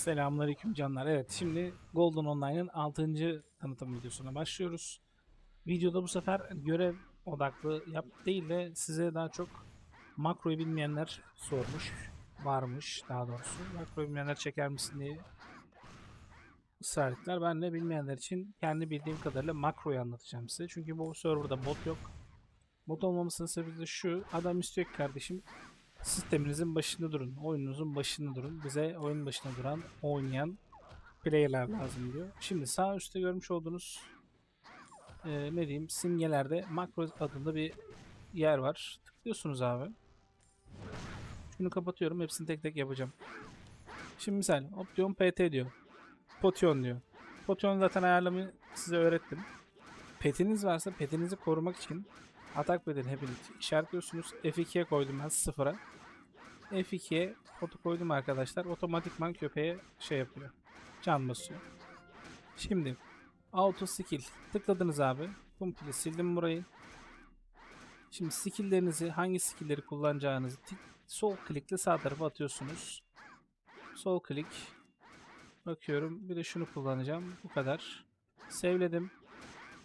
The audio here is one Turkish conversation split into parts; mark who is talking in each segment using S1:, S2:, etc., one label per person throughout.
S1: Selamünaleyküm canlar. Evet şimdi Golden Online'ın 6. tanıtım videosuna başlıyoruz. Videoda bu sefer görev odaklı yap değil de size daha çok makroyu bilmeyenler sormuş. Varmış daha doğrusu. Makroyu bilmeyenler çeker misin diye ısrar. Ben de bilmeyenler için kendi bildiğim kadarıyla makroyu anlatacağım size. Çünkü bu serverda bot yok. Bot olmamasının sebebi de şu. Adam istiyor ki kardeşim sisteminizin başında durun. Oyununuzun başında durun. Bize oyun başında duran, oynayan player'lar lazım diyor. Şimdi sağ üstte görmüş olduğunuz e, ne diyeyim simgelerde makro adında bir yer var. Tıklıyorsunuz abi. Şunu kapatıyorum. Hepsini tek tek yapacağım. Şimdi misal Option PT diyor. Potion diyor. Potion zaten ayarlamayı size öğrettim. Petiniz varsa petinizi korumak için atak bedeni hepiniz işaretliyorsunuz. F2'ye koydum ben sıfıra. F2'ye potu koydum arkadaşlar. Otomatikman köpeğe şey yapıyor. Can basıyor. Şimdi auto skill tıkladınız abi. Komple sildim burayı. Şimdi skilllerinizi hangi skillleri kullanacağınızı sol klikle sağ tarafa atıyorsunuz. Sol klik. Bakıyorum. Bir de şunu kullanacağım. Bu kadar. Sevledim.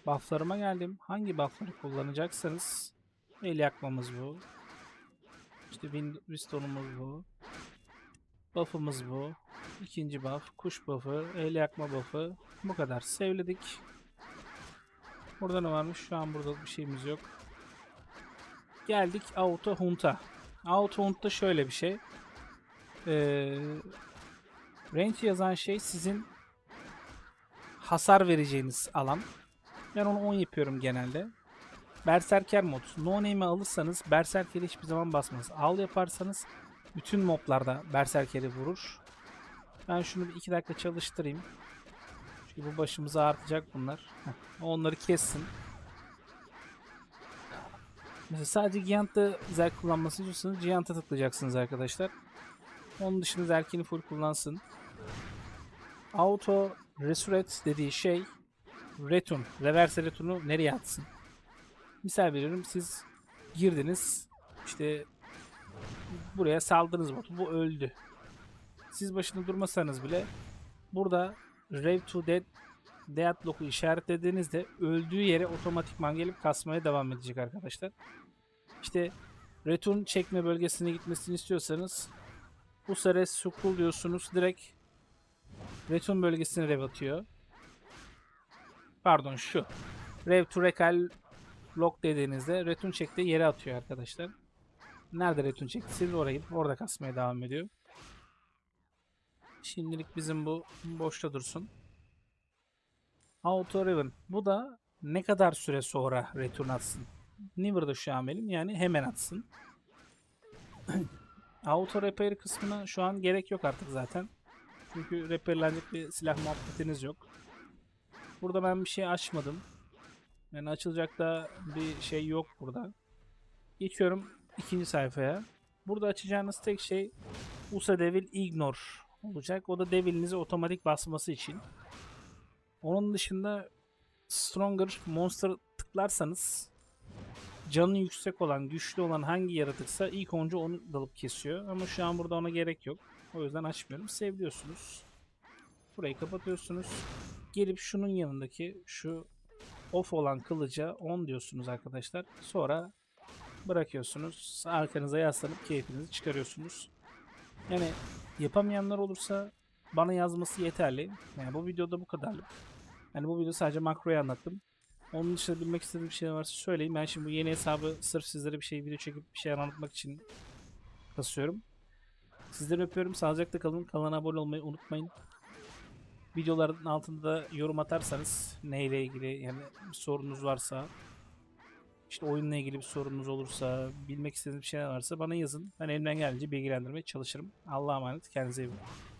S1: Bufflarıma geldim. Hangi buffları kullanacaksanız el yakmamız bu. İşte win- Wisdom'umuz bu. Buff'ımız bu. İkinci buff. Kuş buff'ı. El yakma buff'ı. Bu kadar. Sevledik. Burada ne varmış? Şu an burada bir şeyimiz yok. Geldik Auto Hunt'a. Auto Hunt'ta şöyle bir şey. Ee, range yazan şey sizin hasar vereceğiniz alan. Ben onu 10 yapıyorum genelde. Berserker mod. No name'i alırsanız Berserker'i hiçbir zaman basmaz. Al yaparsanız bütün moblarda Berserker'i vurur. Ben şunu bir 2 dakika çalıştırayım. Çünkü bu başımıza artacak bunlar. Heh, Onları kessin. Mesela sadece Giant'ta zerk kullanmasını istiyorsanız Giant'a tıklayacaksınız arkadaşlar. Onun dışında zerkini full kullansın. Auto Resurrect dediği şey Return, reverse return'u nereye atsın? Misal veriyorum siz girdiniz işte buraya saldınız botu bu öldü. Siz başında durmasanız bile burada Rave to Dead Deadlock'u işaretlediğinizde öldüğü yere otomatikman gelip kasmaya devam edecek arkadaşlar. İşte return çekme bölgesine gitmesini istiyorsanız bu sefer scroll diyorsunuz direkt return bölgesine rev atıyor. Pardon şu. Rev to recall lock dediğinizde return check'te yere atıyor arkadaşlar. Nerede return check? Siz oraya gidip orada kasmaya devam ediyor. Şimdilik bizim bu boşta dursun. Auto Raven. Bu da ne kadar süre sonra return atsın? Never'da şu an benim yani hemen atsın. Auto Repair kısmına şu an gerek yok artık zaten. Çünkü repairlenecek bir silah muhabbetiniz yok. Burada ben bir şey açmadım. Yani açılacak da bir şey yok burada. Geçiyorum ikinci sayfaya. Burada açacağınız tek şey USA Devil Ignore olacak. O da Devil'inizi otomatik basması için. Onun dışında Stronger Monster tıklarsanız canı yüksek olan, güçlü olan hangi yaratıksa ilk oncu onu dalıp kesiyor. Ama şu an burada ona gerek yok. O yüzden açmıyorum. Sevliyorsunuz. Burayı kapatıyorsunuz. Gelip şunun yanındaki şu off olan kılıca 10 diyorsunuz arkadaşlar. Sonra bırakıyorsunuz. Arkanıza yaslanıp keyfinizi çıkarıyorsunuz. Yani yapamayanlar olursa bana yazması yeterli. Yani bu videoda bu kadarlık. Yani bu video sadece makroyu anlattım. Onun dışında bilmek istediğim bir şey varsa söyleyin. Ben şimdi bu yeni hesabı sırf sizlere bir şey video çekip bir şey anlatmak için kasıyorum. Sizleri öpüyorum. Sağlıcakla kalın. Kanala abone olmayı unutmayın. Videoların altında da yorum atarsanız neyle ilgili yani bir sorunuz varsa işte oyunla ilgili bir sorunuz olursa bilmek istediğiniz bir şeyler varsa bana yazın. Ben elimden geldiğince bilgilendirmeye çalışırım. Allah'a emanet. Kendinize iyi bakın.